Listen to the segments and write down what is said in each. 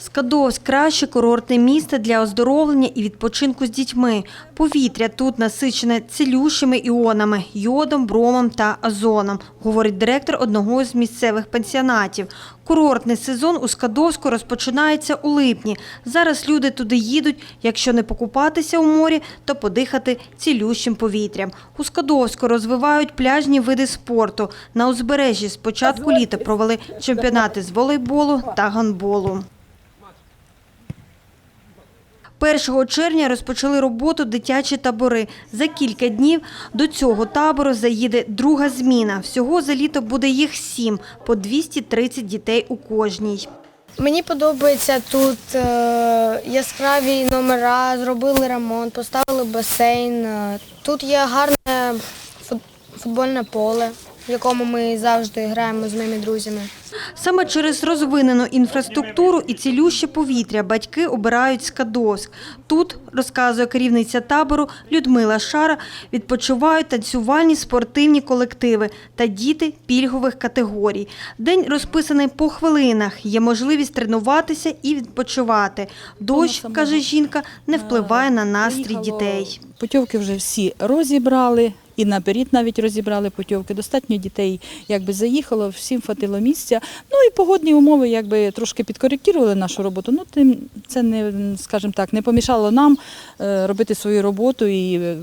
Скадовськ – краще курортне місце для оздоровлення і відпочинку з дітьми. Повітря тут насичене цілющими іонами – йодом, бромом та озоном, говорить директор одного з місцевих пансіонатів. Курортний сезон у Скадовську розпочинається у липні. Зараз люди туди їдуть, якщо не покупатися у морі, то подихати цілющим повітрям. У Скадовську розвивають пляжні види спорту. На узбережжі з початку літа провели чемпіонати з волейболу та гандболу. 1 червня розпочали роботу дитячі табори. За кілька днів до цього табору заїде друга зміна. Всього за літо буде їх сім, по 230 дітей у кожній. Мені подобається тут е, яскраві номера, зробили ремонт, поставили басейн. Е, Тут є гарне фут- футбольне поле, в якому ми завжди граємо з моїми друзями. Саме через розвинену інфраструктуру і цілюще повітря батьки обирають Скадовськ. Тут, розказує керівниця табору Людмила Шара, відпочивають танцювальні спортивні колективи та діти пільгових категорій. День розписаний по хвилинах. Є можливість тренуватися і відпочивати. Дощ, каже жінка, не впливає на настрій дітей. Путівки вже всі розібрали. І наперед навіть розібрали путівки. Достатньо дітей якби заїхало, всім хватило місця. Ну і погодні умови якби трошки підкоректували нашу роботу. Ну тим це не скажімо так, не помішало нам е, робити свою роботу і е,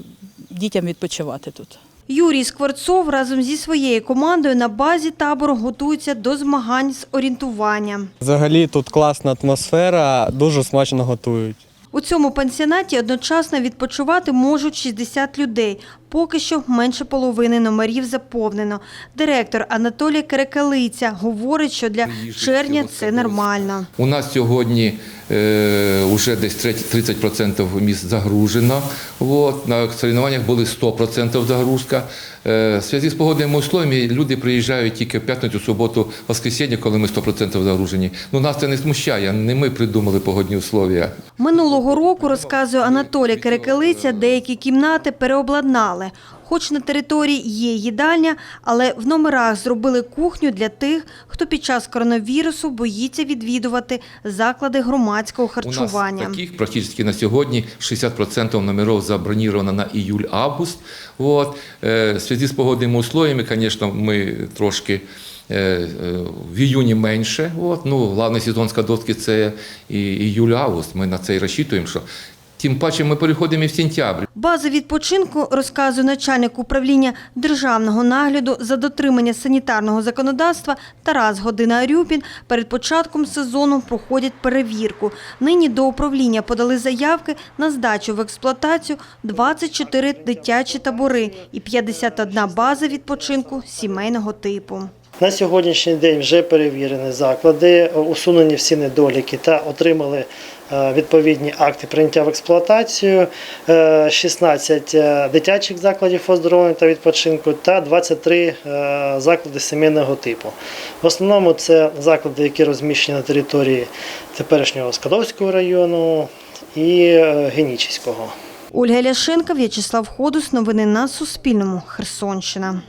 дітям відпочивати тут. Юрій Скворцов разом зі своєю командою на базі табору готується до змагань з орієнтування. Взагалі тут класна атмосфера, дуже смачно готують. У цьому пансіонаті одночасно відпочивати можуть 60 людей. Поки що менше половини номерів заповнено. Директор Анатолій Керекалиця говорить, що для червня це нормально. У нас сьогодні вже десь 30 30% місць загружено. От, на соревнованнях були 100% загрузка. Е, в зв'язку з погодними условиями люди приїжджають тільки в п'ятницю, суботу, воскресенье, коли ми 100% загружені. Ну, нас це не смущає, не ми придумали погодні условия. Минулого року, розказує Анатолій Керекалиця, деякі кімнати переобладнали. Хоч на території є їдальня, але в номерах зробили кухню для тих, хто під час коронавірусу боїться відвідувати заклади громадського харчування. У нас таких практично на сьогодні 60% номерів забронировано на июль-август. Вот. Е, В зв'язку з погодними условиями, звісно, ми трошки е, е, в іюні менше. От. Ну, головний сезон скадовський – це і іюль-август. Ми на це і розчитуємо, що тим паче ми переходимо і в сентябрь. База відпочинку, розказує начальник управління державного нагляду за дотримання санітарного законодавства Тарас Година-Рюпін, перед початком сезону проходять перевірку. Нині до управління подали заявки на здачу в експлуатацію 24 дитячі табори і 51 база відпочинку сімейного типу. На сьогоднішній день вже перевірені заклади, усунені всі недоліки та отримали е, відповідні акти прийняття в експлуатацію, Е, 16 е, дитячих закладів оздоровлення та відпочинку та 23 е, заклади сімейного типу. В основному це заклади, які розміщені на території теперішнього Скадовського району і е, Генічеського. Ольга Ляшенка, В'ячеслав Ходус. Новини на Суспільному. Херсонщина.